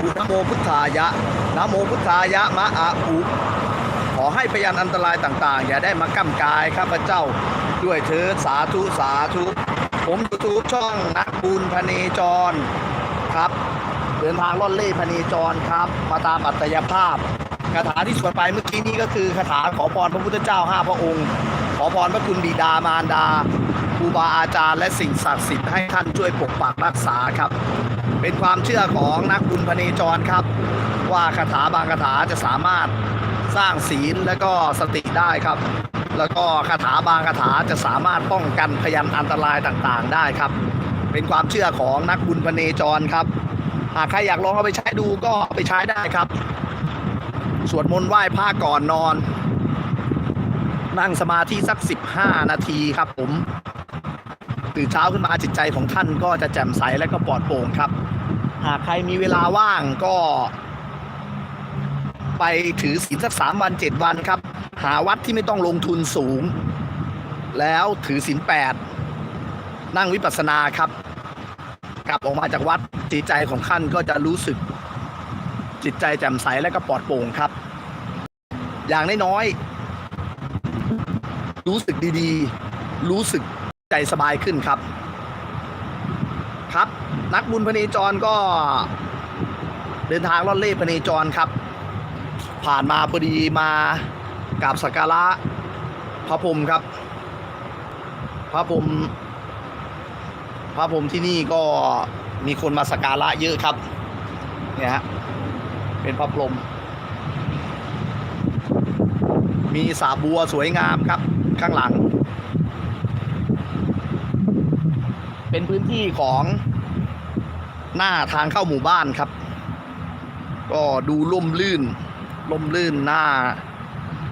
อุนโมพุทธายะนะโมพุทธายะมะอาอุขอให้พยานอันตรายต่างๆ อย่าได้มาก้ำกายข้าพเจ้าด้วยเถิดสาธุสาธุ ผมยูทูบช่องนักบุญพเนจรครับ เดินทางล่อนเล่พเนจรครับ มาตามอัตยภาพคาถาที่สวดไปเมื่อกี้นี้ก็คือคาถาขอพรพระพุทธเจ้าห้าพระองค์ ขอพรพระคุณบิดามารดาครูบาอาจารย์และสิ่งศักดิ์สิทธิ์ให้ท่านช่วยปกปักรักษาครับ เป็นความเชื่อของนักบุญพเนจรครับ ว่าคาถาบางคาถาจะสามารถสร้างศีลและก็สติได้ครับ แล้วก็คาถาบางคาถาจะสามารถป้องกันพยันอันตรายต่างๆ ได้ครับ เป็นความเชื่อของนักบุญพเนจรครับ หากใครอยากลองเอาไปใช้ดูก็ไปใช้ได้ครับ สวดมนต์ไหว้พระก่อนนอน นั่งสมาธิสัก 15 นาทีครับผมตื่นเช้าขึ้นมาจิตใจของท่านก็จะแจ่มใสและก็ปลอดโปร่งครับ หากใครมีเวลาว่างก็ ไปถือศีลสักสามวันเจ็ดวันครับ หาวัดที่ไม่ต้องลงทุนสูง แล้วถือศีลแปดนั่งวิปัสสนาครับ กลับออกมาจากวัดจิตใจของท่านก็จะรู้สึกจิตใจแจ่มใสและก็ปลอดโปร่งครับ อย่างน้อยๆรู้สึกดีๆ รู้สึกใจสบายขึ้นครับครับ นักบุญพเนจรก็เดินทางล่อนเล่พเนจรครับ ผ่านมาพอดีมากราบสักการะพระพรมครับ พระพรมพระพรมที่นี่ก็มีคนมาสักการะเยอะครับเนี่ยฮะเป็นพระพรมมีสาบัวสวยงามครับข้างหลัง เป็นพื้นที่ของ หน้าทางเข้าหมู่บ้านครับ ก็ดูล่มลื่นล่มลื่นหน้า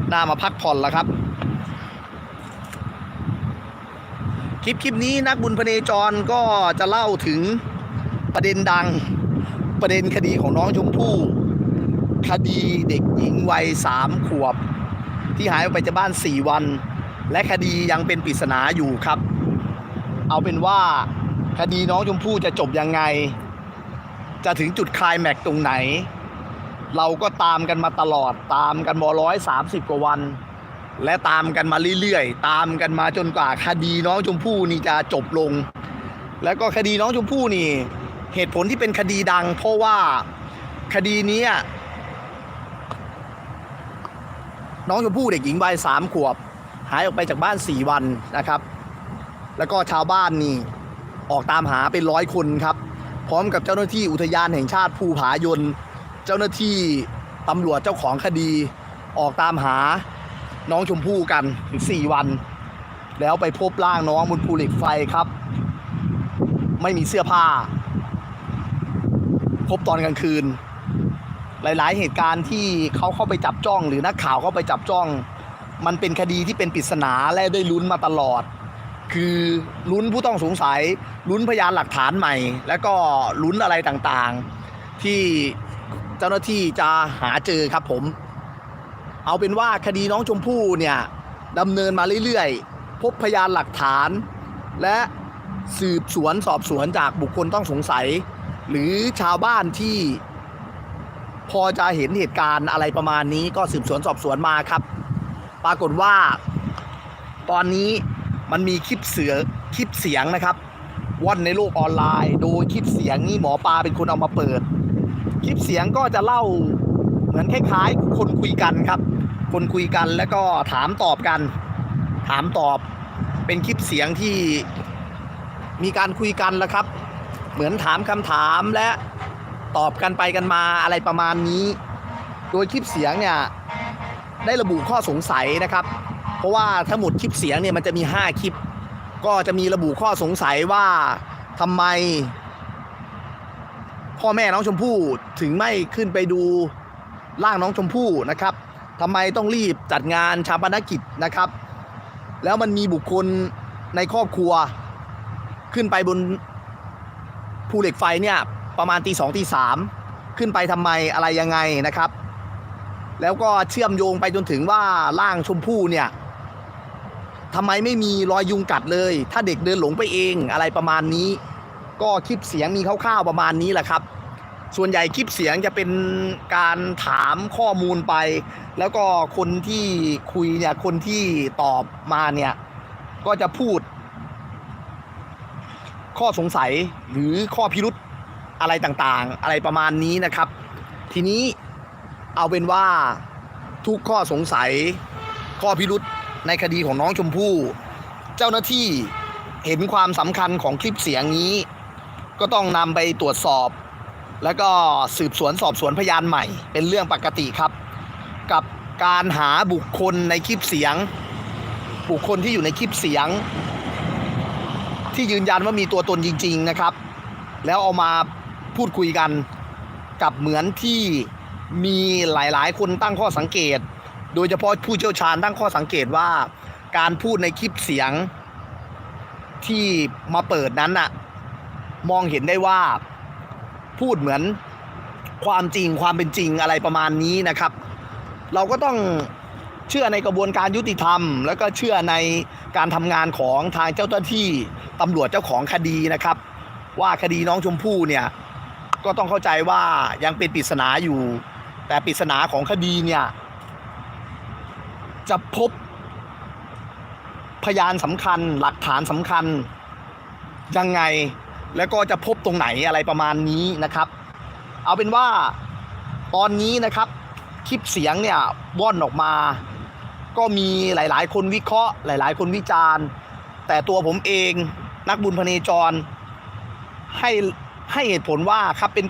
หน้ามาพักผ่อนแล้วครับ คลิปคลิปนี้นักบุญพเนจรก็จะเล่าถึงประเด็นดังประเด็นคดีของน้องชมพู่คดีเด็กหญิงวัยสามขวบ ที่หายไปจากบ้านสี่วัน และคดียังเป็นปริศนาอยู่ครับ เอาเป็นว่าคดีน้องชมพู่จะจบยังไง จะถึงจุดคลายแม็กตรงไหน เราก็ตามกันมาตลอดตามกันมาร้อยสามสิบกว่าวัน และตามกันมาเรื่อยๆ ตามกันมาจนกว่าคดีน้องชมพู่นี่จะจบลง แล้วก็คดีน้องชมพู่นี่ เหตุผลที่เป็นคดีดัง เพราะว่าคดีนี้น้องชมพู่เด็กหญิงวัยสามขวบ หายออกไปจากบ้านสี่วันนะครับ แล้วก็ชาวบ้านนี่ออกตามหาเป็นร้อยคนครับ พร้อมกับเจ้าหน้าที่อุทยานแห่งชาติภูผายน เจ้าหน้าที่ตำรวจเจ้าของคดี ออกตามหาน้องชมพู่กันถึงสี่วัน แล้วไปพบร่างน้องบนภูเหล็กไฟครับ ไม่มีเสื้อผ้า พบตอนกลางคืน หลาย ๆ เหตุการณ์ที่เขาเข้าไปจับจ้อง หรือนักข่าวเข้าไปจับจ้อง มันเป็นคดีที่เป็นปริศนาและได้ลุ้นมาตลอด คือลุ้นผู้ต้องสงสัยลุ้นพยานหลักฐานใหม่ แล้วก็ลุ้นอะไรต่างๆ ที่เจ้าหน้าที่จะหาเจอครับผม เอาเป็นว่าคดีน้องชมพู่เนี่ยดำเนินมาเรื่อยๆ พบพยานหลักฐาน และสืบสวนสอบสวนจากบุคคลต้องสงสัย หรือชาวบ้านที่พอจะเห็นเหตุการณ์อะไรประมาณนี้ก็สืบสวนสอบสวนมาครับ ปรากฏว่า ตอนนี้ มันมีคลิปเสือคลิปเสียงนะครับว่อนในโลกออนไลน์ โดยคลิปเสียงนี้หมอปลาเป็นคนเอามาเปิด คลิปเสียงก็จะเล่าเหมือนคล้ายๆ คนคุยกันครับ คนคุยกันแล้วก็ถามตอบกัน ถามตอบเป็นคลิปเสียงที่มีการคุยกันแล้วครับ เหมือนถามคำถามและตอบกันไปกันมาอะไรประมาณนี้ โดยคลิปเสียงเนี่ยได้ระบุข้อสงสัยนะครับ เพราะว่าทั้งหมดคลิปเสียงเนี่ยมันจะมี 5 คลิป ก็จะมีระบุข้อสงสัยว่าทำไม พ่อแม่น้องชมพู่ถึงไม่ขึ้นไปดูร่างน้องชมพู่นะครับทำไมต้องรีบจัดงานชาปนกิจนะครับ แล้วมันมีบุคคลในครอบครัว ขึ้นไปบนภูเหล็กไฟเนี่ยประมาณตีสองตีสามขึ้นไปทำไมอะไรยังไงนะครับ แล้วก็เชื่อมโยงไปจนถึงว่าร่างชมพู่เนี่ย ทำไมไม่มีรอยยุงกัดเลย ถ้าเด็กเดินหลงไปเองอะไรประมาณนี้ ก็คลิปเสียงมีคร่าวๆประมาณนี้แหละครับ ส่วนใหญ่คลิปเสียงจะเป็นการถามข้อมูลไป แล้วก็คนที่คุยเนี่ยคนที่ตอบมาเนี่ย ก็จะพูด ข้อสงสัยหรือข้อพิรุธอะไรต่างๆ อะไรประมาณนี้นะครับ ทีนี้เอาเป็นว่าทุกข้อสงสัยข้อพิรุธ ในคดีของน้องชมพู่ เจ้าหน้าที่เห็นความสำคัญของคลิปเสียงนี้ ก็ต้องนำไปตรวจสอบ แล้วก็สืบสวนสอบสวนพยานใหม่ เป็นเรื่องปกติครับ กับการหาบุคคลในคลิปเสียง บุคคลที่อยู่ในคลิปเสียง ที่ยืนยันว่ามีตัวตนจริง ๆนะครับ แล้วเอามาพูดคุยกันกับเหมือนที่มีหลายๆ คนตั้งข้อสังเกต โดยเฉพาะผู้เชี่ยวชาญตั้งข้อสังเกตว่าการพูดในคลิปเสียงที่มาเปิดนั้นน่ะ มองเห็นได้ว่าพูดเหมือนความจริงความเป็นจริงอะไรประมาณนี้นะครับ เราก็ต้องเชื่อในกระบวนการยุติธรรม แล้วก็เชื่อในการทำงานของทางเจ้าหน้าที่ตำรวจเจ้าของคดีนะครับ ว่าคดีน้องชมพู่เนี่ยก็ต้องเข้าใจว่ายังเป็นปริศนาอยู่ แต่ปริศนาของคดีเนี่ย จะพบพยานสำคัญ หลักฐานสำคัญ ยังไงแล้วก็จะพบตรงไหนอะไรประมาณนี้นะครับ เอาเป็นว่าตอนนี้นะครับคลิปเสียงเนี่ยว่อนออกมา ก็มีหลาย ๆ คนวิเคราะห์ หลาย ๆ คนวิจารณ์ แต่ตัวผมเองนักบุญพเนจร ให้ให้เหตุผลว่าครับเป็น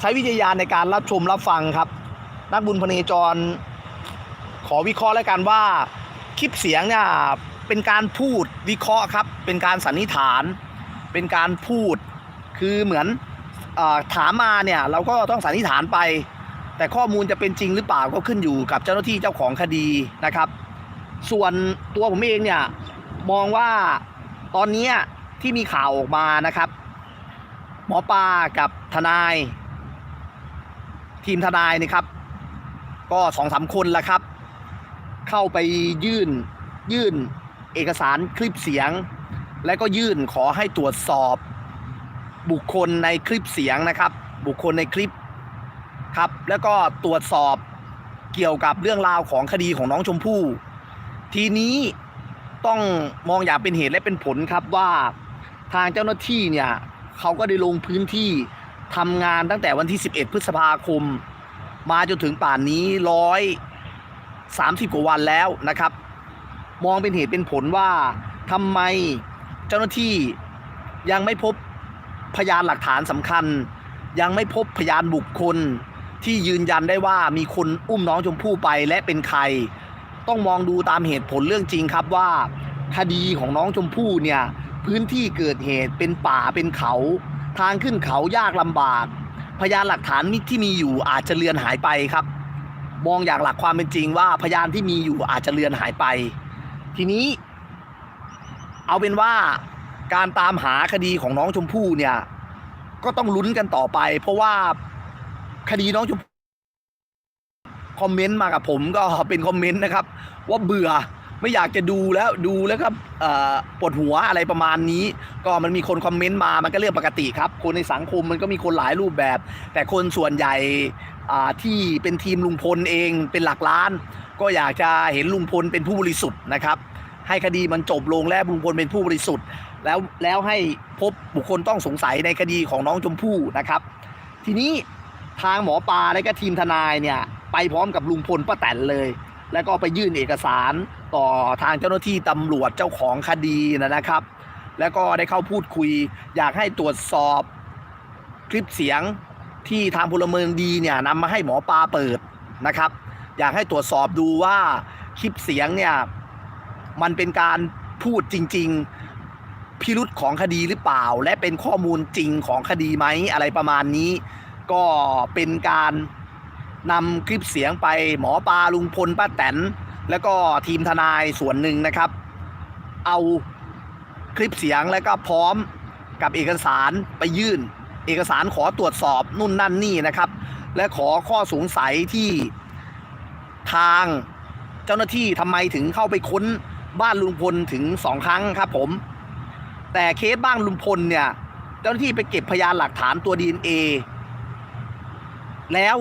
ใช้วิจารณญาในการรับชมรับฟังครับ นักบุญพเนจร ขอวิเคราะห์แล้วกันว่าคลิปเสียงเนี่ยเป็นการพูดวิเคราะห์ครับ เป็นการสันนิษฐาน เป็นการพูดคือเหมือนออถามมาเนี่ยเราก็ต้องสันนิษฐานไป แต่ข้อมูลจะเป็นจริงหรือเปล่าก็ขึ้นอยู่กับเจ้าหน้าที่เจ้าของคดีนะครับ ส่วนตัวผมเองเนี่ยมองว่าตอนนี้ที่มีข่าวออกมานะครับ หมอปลากับทนาย ทีมทนายนะครับ ก็สองสามคนละครับ เข้าไปยื่นยื่นเอกสารคลิปเสียง และก็ยื่นขอให้ตรวจสอบบุคคลในคลิปเสียงนะครับ บุคคลในคลิปครับ แล้วก็ตรวจสอบเกี่ยวกับเรื่องราวของคดีของน้องชมพู่ ทีนี้ต้องมองอย่างเป็นเหตุและเป็นผลครับว่าทางเจ้าหน้าที่เนี่ยเขาก็ได้ลงพื้นที่ทำงานตั้งแต่วันที่ 11 พฤษภาคม มาจนถึงป่านนี้ร้อย สามสิบกว่าวันแล้วนะครับ มองเป็นเหตุเป็นผลว่าทำไมเจ้าหน้าที่ยังไม่พบพยานหลักฐานสำคัญ ยังไม่พบพยานบุคคลที่ยืนยันได้ว่ามีคนอุ้มน้องชมพู่ไปและเป็นใคร ต้องมองดูตามเหตุผลเรื่องจริงครับว่าคดีของน้องชมพู่เนี่ยพื้นที่เกิดเหตุเป็นป่าเป็นเขา ทางขึ้นเขายากลำบาก พยานหลักฐานที่มีอยู่อาจจะเลือนหายไปครับ มองอย่างหลักความเป็นจริงว่าพยานที่มีอยู่อาจจะเลือนหายไป ทีนี้ เอาเป็นว่าการตามหาคดีของน้องชมพู่เนี่ย ก็ต้องลุ้นกันต่อไป เพราะว่าคดีน้องชมพู่คอมเมนต์มากับผมก็เป็นคอมเมนต์นะครับ ว่าเบื่อ ไม่อยากจะดูแล้วดูแล้วก็ปวดหัวอะไรประมาณนี้ ก็มันมีคนคอมเมนต์มามันก็เรื่องปกติครับ คนในสังคมมันก็มีคนหลายรูปแบบ แต่คนส่วนใหญ่ที่เป็นทีมลุงพลเองเป็นหลักล้าน ก็อยากจะเห็นลุงพลเป็นผู้บริสุทธิ์นะครับ ให้คดีมันจบลงและลุงพลเป็นผู้บริสุทธิ์ แล้วแล้วให้พบบุคคลต้องสงสัยในคดีของน้องชมพู่นะครับ ทีนี้ทางหมอปลาและก็ทีมทนายเนี่ยไปพร้อมกับลุงพลป้าแตนเลย แล้วก็ไปยื่นเอกสาร ต่อทางเจ้าหน้าที่ตำรวจเจ้าของคดีนะครับ แล้วก็ได้เข้าพูดคุย อยากให้ตรวจสอบคลิปเสียงที่ทางพลเมืองดีเนี่ยนำมาให้หมอปลาเปิดนะครับ อยากให้ตรวจสอบดูว่าคลิปเสียงเนี่ยมันเป็นการพูดจริง ๆ พิรุษของคดีหรือเปล่า และเป็นข้อมูลจริงของคดีไหมอะไรประมาณนี้ ก็เป็นการนำคลิปเสียงไปหมอปลาลุงพลป้าแตน แล้วก็ทีมทนายส่วนหนึ่งนะครับ เอาคลิปเสียงแล้วก็พร้อมกับเอกสารไปยื่น เอกสารขอตรวจสอบนู่นนั่นนี่นะครับ และขอข้อสงสัยที่ทางเจ้าหน้าที่ทำไมถึงเข้าไปค้นบ้านลุงพลถึงสองครั้งครับผม แต่เคสบ้านลุงพลเนี่ย เจ้าหน้าที่ไปเก็บพยานหลักฐานตัว DNA แล้ว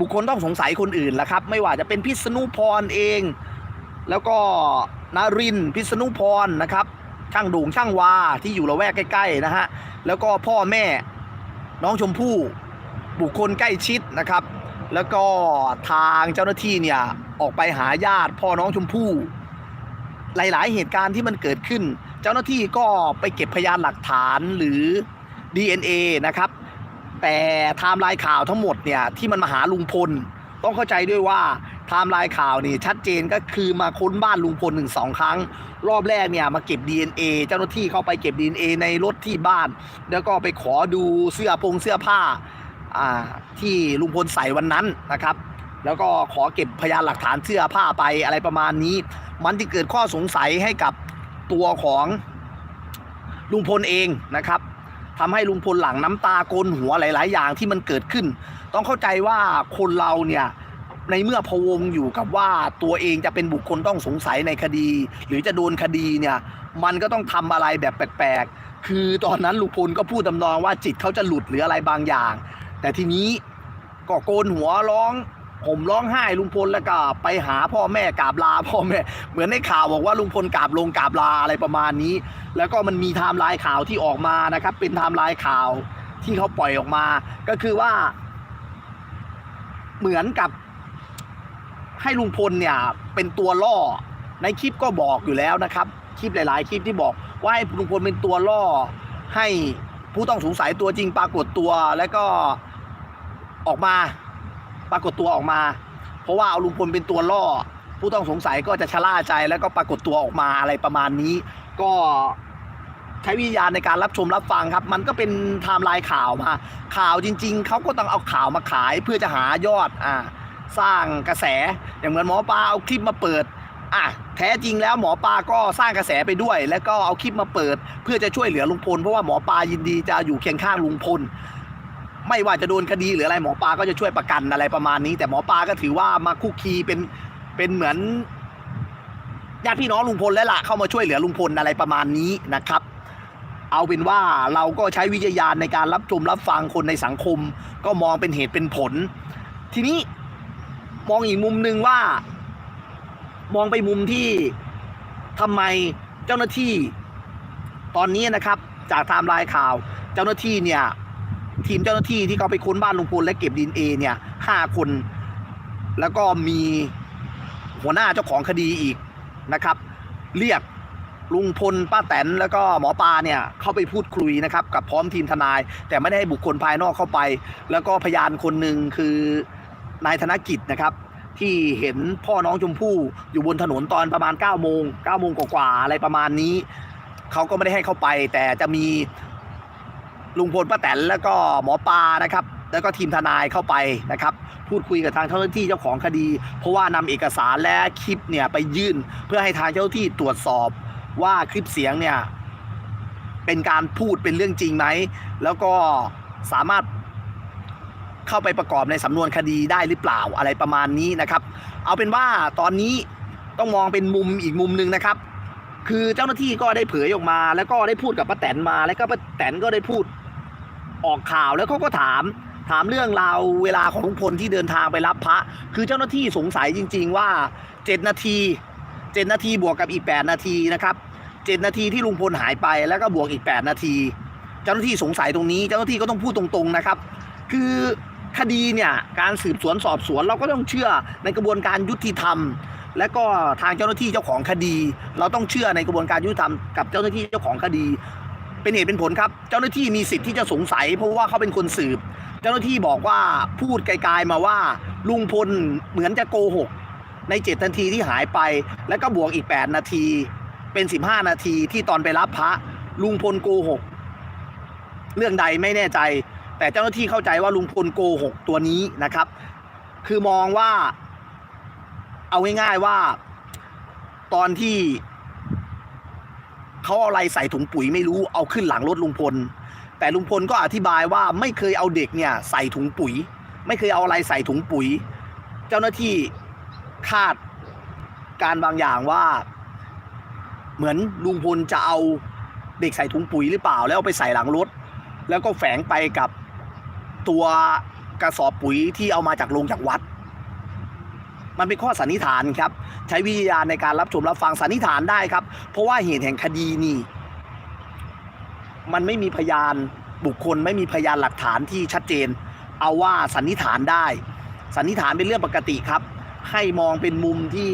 บุคคลต้องสงสัยคนอื่นละครับ ไม่ว่าจะเป็นพิษณุพรเอง แล้วก็นารินพิษณุพรนะครับช่างโด่งช่างวาที่อยู่ละแวกใกล้ๆนะฮะแล้วก็พ่อแม่น้องชมพู่บุคคลใกล้ชิดนะครับ แล้วก็ทางเจ้าหน้าที่เนี่ยออกไปหาญาติพ่อน้องชมพู่หลายๆ เหตุการณ์ที่มันเกิดขึ้น เจ้าหน้าที่ก็ไปเก็บพยานหลักฐานหรือ DNA นะครับ แต่ไทม์ไลน์ข่าวทั้งหมดเนี่ยที่มันมาหาลุงพล ต้องเข้าใจด้วยว่าไทม์ไลน์ข่าวนี่ชัดเจนก็คือมาค้นบ้านลุงพลหนึ่งสองครั้ง รอบแรกเนี่ยมาเก็บ DNA เจ้าหน้าที่เข้าไปเก็บ DNA ในรถที่บ้าน แล้วก็ไปขอดูเสื้อพงเสื้อผ้าอ่าที่ลุงพลใส่วันนั้นนะครับ แล้วก็ขอเก็บพยานหลักฐานเสื้อผ้าไปอะไรประมาณนี้ มันจะเกิดข้อสงสัยให้กับตัวของลุงพลเองนะครับ ทำให้ลุงพลหลังน้ำตาโกนหัวหลาย ๆ อย่างที่มันเกิดขึ้น ต้องเข้าใจว่าคนเราเนี่ยในเมื่อพะวงอยู่กับว่าตัวเองจะเป็นบุคคลต้องสงสัยในคดี หรือจะโดนคดีเนี่ยมันก็ต้องทำอะไรแบบแปลกๆ คือตอนนั้นลุงพลก็พูดตำนองว่าจิตเขาจะหลุดหรืออะไรบางอย่าง แต่ทีนี้ก็โกนหัวร้อง ผมร้องไห้ลุงพลแล้วก็ไปหาพ่อแม่กราบลาพ่อแม่ เหมือนในข่าวบอกว่าลุงพลกราบลงกราบลาอะไรประมาณนี้ แล้วก็มันมีไทม์ไลน์ข่าวที่ออกมานะครับ เป็นไทม์ไลน์ข่าวที่เขาปล่อยออกมา ก็คือว่า เหมือนกับ ให้ลุงพลเนี่ย เป็นตัวล่อ ในคลิปก็บอกอยู่แล้วนะครับ คลิปหลาย ๆ คลิปที่บอก ว่าให้ลุงพลเป็นตัวล่อ ให้ผู้ต้องสงสัยตัวจริงปรากฏตัวแล้วก็ออกมา ปรากฏตัวออกมา เพราะว่าเอาลุงพลเป็นตัวล่อ ผู้ต้องสงสัยก็จะชะล่าใจแล้วก็ปรากฏตัวออกมาอะไรประมาณนี้ ก็ใช้วิญญาณในการรับชมรับฟังครับ มันก็เป็นไทม์ไลน์ข่าวมา ข่าวจริง ๆเขาก็ต้องเอาข่าวมาขายเพื่อจะหายอดอ่าสร้างกระแสอย่างเหมือนหมอปลาเอาคลิปมาเปิดอะแท้จริงแล้วหมอปลาก็สร้างกระแสไปด้วย แล้วก็เอาคลิปมาเปิด เพื่อจะช่วยเหลือลุงพลเพราะว่าหมอปลายินดีจะอยู่เคียงข้างลุงพล ไม่ว่าจะโดนคดีหรืออะไรหมอปลาก็จะช่วยประกันอะไรประมาณนี้ แต่หมอปลาก็ถือว่ามาคุกคีเป็นเป็นเหมือนญาติพี่น้องลุงพลแล้วล่ะเข้ามาช่วยเหลือลุงพลอะไรประมาณนี้นะครับ เอาเป็นว่าเราก็ใช้วิจารณญาณในการรับชมรับฟังคนในสังคม ก็มองเป็นเหตุเป็นผล ทีนี้มองอีกมุมหนึ่งว่า มองไปมุมที่ทำไมเจ้าหน้าที่ตอนนี้นะครับ จากไทม์ไลน์ข่าว เจ้าหน้าที่เนี่ย ทีมเจ้าหน้าที่ที่เขาไปค้นบ้านลุงพลและเก็บดีเอเนี่ยห้าคน แล้วก็มีหัวหน้าเจ้าของคดีอีกนะครับ เรียกลุงพลป้าแตนแล้วก็หมอปลาเนี่ยเข้าไปพูดคุยนะครับ กับพร้อมทีมทนาย แต่ไม่ได้ให้บุคคลภายนอกเข้าไป แล้วก็พยานคนหนึ่งคือนายธนกิจนะครับ ที่เห็นพ่อน้องชมพู่อยู่บนถนนตอนประมาณ9ก้าโมงเก้าโมงกว่าๆอะไรประมาณนี้เขาก็ไม่ได้ให้เข้าไป แต่จะมี ลุงพลป้าแตนแล้วก็หมอปลานะครับ แล้วก็ทีมทนายเข้าไปนะครับ พูดคุยกับทางเจ้าหน้าที่เจ้าของคดี เพราะว่านำเอกสารและคลิปเนี่ยไปยื่นเพื่อให้ทางเจ้าหน้าที่ตรวจสอบว่าคลิปเสียงเนี่ยเป็นการพูดเป็นเรื่องจริงไหม แล้วก็สามารถเข้าไปประกอบในสำนวนคดีได้หรือเปล่าอะไรประมาณนี้นะครับ เอาเป็นว่าตอนนี้ต้องมองเป็นมุมอีกมุมหนึ่งนะครับ คือเจ้าหน้าที่ก็ได้เผยออกมา แล้วก็ได้พูดกับป้าแตนมา แล้วก็ป้าแตนก็ได้พูด ออกข่าวแล้วเขาก็ถาม ถามเรื่องราวเวลาของลุงพลที่เดินทางไปรับพระ คือเจ้าหน้าที่สงสัยจริง ๆ ว่าเจ็ดนาทีเจ็ดนาทีบวกกับอีกแปดนาทีนะครับเจ็ดนาทีที่ลุงพลหายไปแล้วก็บวกอีกแปดนาที เจ้าหน้าที่สงสัยตรงนี้ เจ้าหน้าที่ก็ต้องพูดตรงๆนะครับ คือคดีเนี่ยการสืบสวนสอบสวนเราก็ต้องเชื่อในกระบวนการยุติธรรม และก็ทางเจ้าหน้าที่เจ้าของคดี เราต้องเชื่อในกระบวนการยุติธรรมกับเจ้าหน้าที่เจ้าของคดี เป็นเหตุเป็นผลครับ เจ้าหน้าที่มีสิทธิ์ที่จะสงสัย เพราะว่าเขาเป็นคนสืบ เจ้าหน้าที่บอกว่าพูดไกลๆมาว่า ลุงพลเหมือนจะโกหก ในเจ็ดนาทีที่หายไป แล้วก็บวกอีก 8 นาที เป็น 15 นาทีที่ตอนไปรับพระ ลุงพลโกหก เรื่องใดไม่แน่ใจ แต่เจ้าหน้าที่เข้าใจว่าลุงพลโกหกตัวนี้นะครับ คือมองว่า เอาง่ายๆว่า ตอนที่ เขาเอาอะไรใส่ถุงปุ๋ยไม่รู้เอาขึ้นหลังรถลุงพล แต่ลุงพลก็อธิบายว่าไม่เคยเอาเด็กเนี่ยใส่ถุงปุ๋ย ไม่เคยเอาอะไรใส่ถุงปุ๋ย เจ้าหน้าที่คาดการบางอย่างว่า เหมือนลุงพลจะเอาเด็กใส่ถุงปุ๋ยหรือเปล่า แล้วเอาไปใส่หลังรถ แล้วก็แฝงไปกับตัวกระสอบปุ๋ยที่เอามาจากโรงจากวัด มันเป็นข้อสันนิษฐานครับ ใช้วิทยาณในการรับชมรับฟังสันนิษฐานได้ครับ เพราะว่าเหตุแห่งคดีนี่มันไม่มีพยานบุคคลไม่มีพยานหลักฐานที่ชัดเจน เอาว่าสันนิษฐานได้ สันนิษฐานเป็นเรื่องปกติครับ ให้มองเป็นมุมที่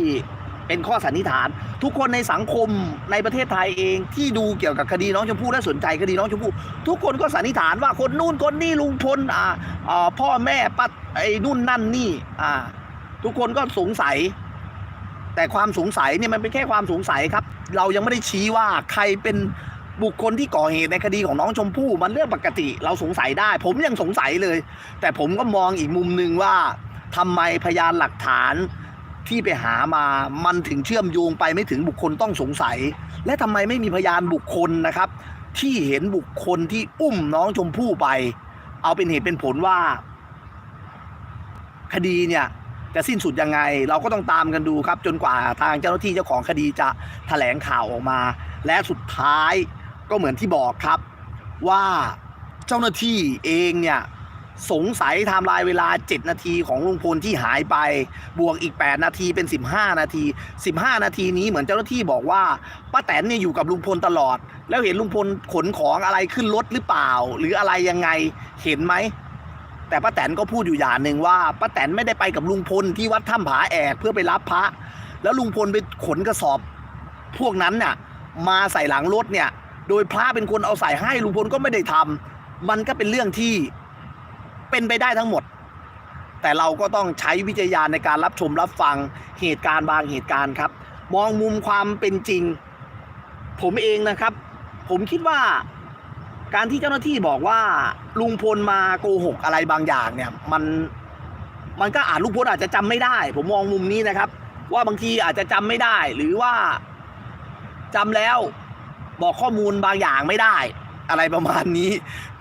เป็นข้อสันนิษฐาน ทุกคนในสังคมในประเทศไทยเองที่ดูเกี่ยวกับคดีน้องชมพู่และสนใจคดีน้องชมพู่ทุกคนก็สันนิษฐานว่าคนนู่นคนนี่ลุงพลอ่าอ่าพ่อแม่ป้าไอ้นู่นนั่นนี่อ่า ทุกคนก็สงสัย แต่ความสงสัยเนี่ยมันเป็นแค่ความสงสัยครับ เรายังไม่ได้ชี้ว่าใครเป็นบุคคลที่ก่อเหตุในคดีของน้องชมพู่มันเรื่องปกติ เราสงสัยได้ ผมยังสงสัยเลย แต่ผมก็มองอีกมุมหนึ่งว่าทำไมพยานหลักฐานที่ไปหามามันถึงเชื่อมโยงไปไม่ถึงบุคคลต้องสงสัย และทำไมไม่มีพยานบุคคลนะครับ ที่เห็นบุคคลที่อุ้มน้องชมพู่ไป เอาเป็นเหตุเป็นผลว่า คดีเนี่ย จะสิ้นสุดยังไง เราก็ต้องตามกันดูครับ จนกว่าทางเจ้าหน้าที่เจ้าของคดีจะแถลงข่าวออกมา และสุดท้ายก็เหมือนที่บอกครับว่าเจ้าหน้าที่เองเนี่ยสงสัยไทม์ไลน์เวลา 7 นาทีของลุงพลที่หายไป บวกอีก 8 นาทีเป็น 15 นาที 15 นาทีนี้เหมือนเจ้าหน้าที่บอกว่าป้าแตนเนี่ยอยู่กับลุงพลตลอด แล้วเห็นลุงพลขนของอะไรขึ้นรถหรือเปล่า หรืออะไรยังไงเห็นไหม แต่ป้าแตนก็พูดอยู่อย่างหนึ่งว่าป้าแตนไม่ได้ไปกับลุงพลที่วัดถ้ำผาแอกเพื่อไปรับพระ แล้วลุงพลไปขนกระสอบ พวกนั้นน่ะ มาใส่หลังรถเนี่ย โดยพระเป็นคนเอาใส่ให้ลุงพลก็ไม่ได้ทำมันก็เป็นเรื่องที่เป็นไปได้ทั้งหมด แต่เราก็ต้องใช้วิจารณญาณในการรับชมรับฟังเหตุการณ์บางเหตุการณ์ครับ มองมุมความเป็นจริง ผมเองนะครับ ผมคิดว่า การที่เจ้าหน้าที่บอกว่าลุงพลมาโกหกอะไรบางอย่างเนี่ยมันมันก็อาจลุงพลอาจจะจำไม่ได้ ผมมองมุมนี้นะครับ ว่าบางทีอาจจะจำไม่ได้ หรือว่าจำแล้วบอกข้อมูลบางอย่างไม่ได้ อะไรประมาณนี้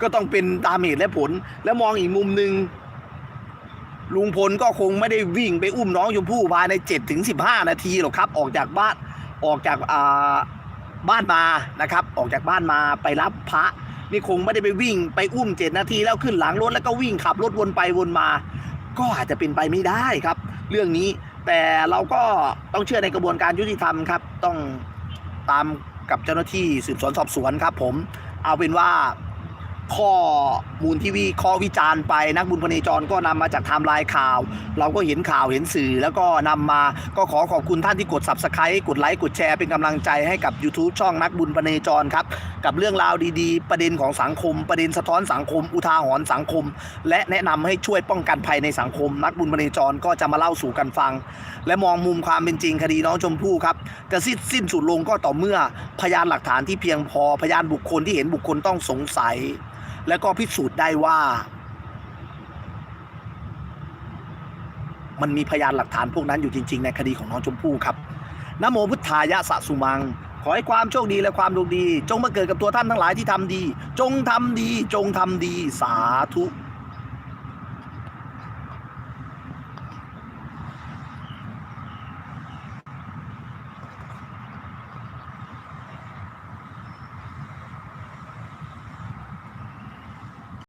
ก็ต้องเป็นตามเหตุและผล แล้วมองอีกมุมหนึ่งลุงพลก็คงไม่ได้วิ่งไปอุ้มน้องชมพู่ภายใน7ถึง15 นาทีหรอกครับ ออกจากบ้านออกจากบ้านมานะครับ ออกจากบ้านมาไปรับพระ นี่คงไม่ได้ไปวิ่งไปอุ้มเจ็ดนาทีแล้วขึ้นหลังรถแล้วก็วิ่งขับรถวนไปวนมา ก็อาจจะเป็นไปไม่ได้ครับ เรื่องนี้แต่เราก็ต้องเชื่อในกระบวนการยุติธรรมครับ ต้องตามกับเจ้าหน้าที่สืบสวนสอบสวนครับ ผมเอาเป็นว่า ข้อมูลที่วิข้อวิจารณ์ไปนักบุญพเนจรก็นำมาจากไทม์ไลน์ข่าว เราก็เห็นข่าวเห็นสื่อ แล้วก็นำมาก็ขอขอบคุณท่านที่กด subscribe กดไลค์กดแชร์เป็นกำลังใจให้กับ YouTube ช่องนักบุญพเนจรครับ กับเรื่องราวดีๆ ประเด็นของสังคม ประเด็นสะท้อนสังคม อุทาหรณ์สังคม และแนะนำให้ช่วยป้องกันภัยในสังคม นักบุญพเนจรก็จะมาเล่าสู่กันฟัง และมองมุมความเป็นจริงคดีน้องชมพู่ครับจะสิ้นสิ้นสุดลงก็ต่อเมื่อพยานหลักฐานที่เพียงพอพยานบุคคลที่เห็นบุคคลต้องสงสัย และก็พิสูจน์ได้ว่า มันมีพยานหลักฐานพวกนั้นอยู่จริง ๆ ในคดีของน้องชมพู่ครับนโมพุทธายะสะสุมัง ขอให้ความโชคดีและความดวงดี จงมาเกิดกับตัวท่านทั้งหลายที่ทำดี จงทำดี จงทำดี สาธุ